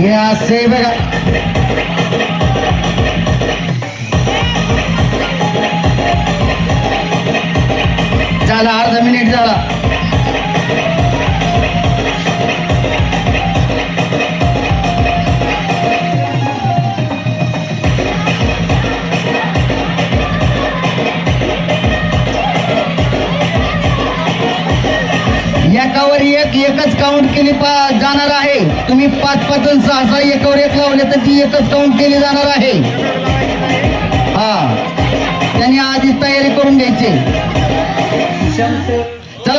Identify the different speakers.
Speaker 1: हे असे बघा झाला मिनिट एकावर एक एकच काउंट केली पा जाणार आहे. तुम्ही पाच पाच सहसा सहा सहा एकावर एक लावले तर ती एकच काउंट केली जाणार आहे. हा. त्यांनी आधी तयारी करून घ्यायची.